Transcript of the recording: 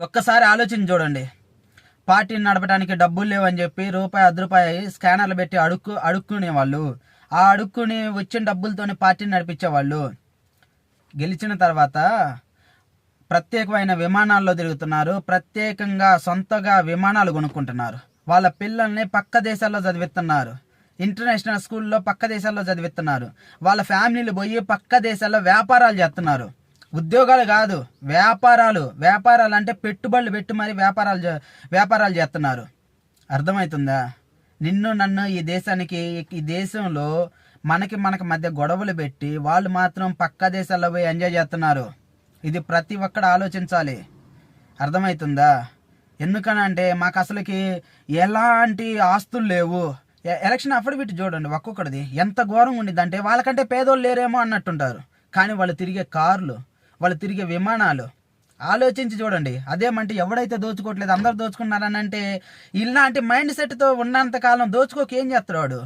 ఒక్కసారి ఆలోచించి చూడండి. పార్టీని నడపడానికి డబ్బులు లేవని చెప్పి రూపాయి అర్ధ రూపాయి స్కానర్లు పెట్టి అడుక్కు అడుక్కునే వాళ్ళు ఆ అడుక్కుని వచ్చిన డబ్బులతోనే పార్టీని నడిపించేవాళ్ళు. గెలిచిన తర్వాత ప్రత్యేకమైన విమానాల్లో తిరుగుతున్నారు. ప్రత్యేకంగా సొంతగా విమానాలు కొనుక్కుంటున్నారు. వాళ్ళ పిల్లల్ని పక్క దేశాల్లో చదివిస్తున్నారు. ఇంటర్నేషనల్ స్కూల్లో పక్క దేశాల్లో చదివిస్తున్నారు. వాళ్ళ ఫ్యామిలీలు పోయి పక్క దేశాల్లో వ్యాపారాలు చేస్తున్నారు. ఉద్యోగాలు కాదు వ్యాపారాలు. వ్యాపారాలు అంటే పెట్టుబడులు పెట్టి మరి వ్యాపారాలు చే- వ్యాపారాలు చేస్తున్నారు. అర్థమవుతుందా? నిన్ను నన్ను ఈ దేశానికి ఈ దేశంలో మనకి మనకి మధ్య గొడవలు పెట్టి వాళ్ళు మాత్రం పక్క దేశాల్లో పోయి ఎంజాయ్ చేస్తున్నారు. ఇది ప్రతి ఒక్కడు ఆలోచించాలి. అర్థమవుతుందా? ఎందుకనంటే మాకు అసలుకి ఎలాంటి ఆస్తులు లేవు. ఎ- ఎలక్షన్ అఫిడవిట్ చూడండి ఒక్కొక్కటిది ఎంత ఘోరంగా ఉండిద్ది వాళ్ళకంటే పేదోళ్ళు లేరేమో అన్నట్టుంటారు. కానీ వాళ్ళు తిరిగే కార్లు వాళ్ళు తిరిగే విమానాలు. ఆలోచించి చూడండి. అదేమంటే ఎవడైతే దోచుకోవట్లేదు అందరు దోచుకున్నారని అంటే ఇలాంటి మైండ్ సెట్తో ఉన్నంత కాలం దోచుకోక ఏం చేస్తాడు వాడు?